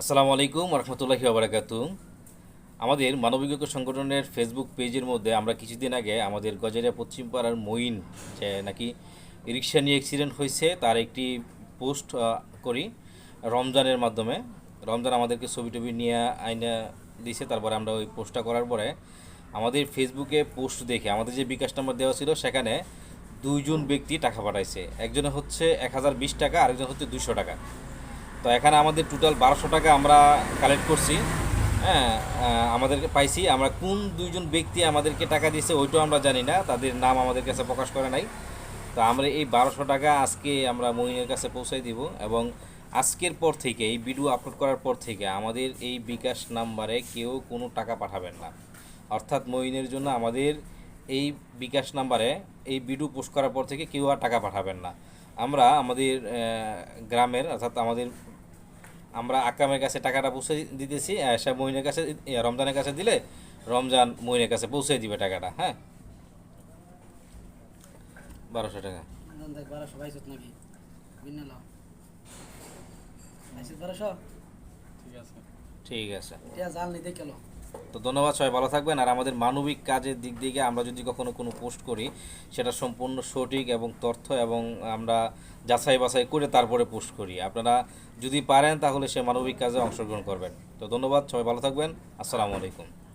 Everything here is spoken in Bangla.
আসসালামু আলাইকুম রহমতুল্লাহি আবরাকাত আমাদের মানবিক সংগঠনের ফেসবুক পেজের মধ্যে আমরা কিছুদিন আগে আমাদের গজারিয়া পশ্চিম পাড়ার মঈন যে নাকি রিক্সা নিয়ে অ্যাক্সিডেন্ট হয়েছে, তার একটি পোস্ট করি রমজানের মাধ্যমে। রমজান আমাদেরকে ছবি টবি নিয়ে আইনা দিছে, তারপরে আমরা ওই পোস্টটা করার পরে আমাদের ফেসবুকে পোস্ট দেখে, আমাদের যে বিকাশ নাম্বার দেওয়া ছিল, সেখানে দুইজন ব্যক্তি টাকা পাঠাইছে। একজনে হচ্ছে এক হাজার বিশ টাকা, আরেকজন হচ্ছে দুশো টাকা। তো এখানে আমাদের টোটাল বারোশো টাকা আমরা কালেক্ট করছি। হ্যাঁ আমাদেরকে পাইছি। আমরা কোন দুইজন ব্যক্তি আমাদেরকে টাকা দিয়েছে ওইটাও আমরা জানি না। তাদের নাম আমাদের কাছে প্রকাশ করে নাই। তো আমরা এই বারোশো টাকা আজকে আমরা মহিনের কাছে পৌঁছাই দিব এবং আজকের পর থেকে, এই ভিডিও আপলোড করার পর থেকে আমাদের এই বিকাশ নাম্বারে কেউ কোনো টাকা পাঠাবেন না। অর্থাৎ মহিনের জন্য আমাদের এই বিকাশ নাম্বারে এই ভিডিও পোস্ট করার পর থেকে কেউ আর টাকা পাঠাবেন না। আমরা আমাদের গ্রামের, অর্থাৎ আমাদের আমরা আকামের কাছে টাকাটা পৌঁছে দিতেছি আয়সা সে মহিনের কাছে রমজানের কাছে দিলে রমজান মহিনের কাছে পৌঁছে দিবে টাকাটা হ্যাঁ? বারোশো টাকা। ঠিক আছে। ঠিক আছে। জাল নিতে কেন তো ধন্যবাদ সবাই, ভালো থাকবেন। আর আমাদের মানবিক কাজের দিক থেকে আমরা যদি কখনো কোনো পোস্ট করি, সেটা সম্পূর্ণ সঠিক এবং তথ্য এবং আমরা যাচাই বাছাই করে তারপরে পোস্ট করি। আপনারা যদি পারেন, তাহলে সে মানবিক কাজে অংশগ্রহণ করবেন। তো ধন্যবাদ, সবাই ভালো থাকবেন। আসসালামু আলাইকুম।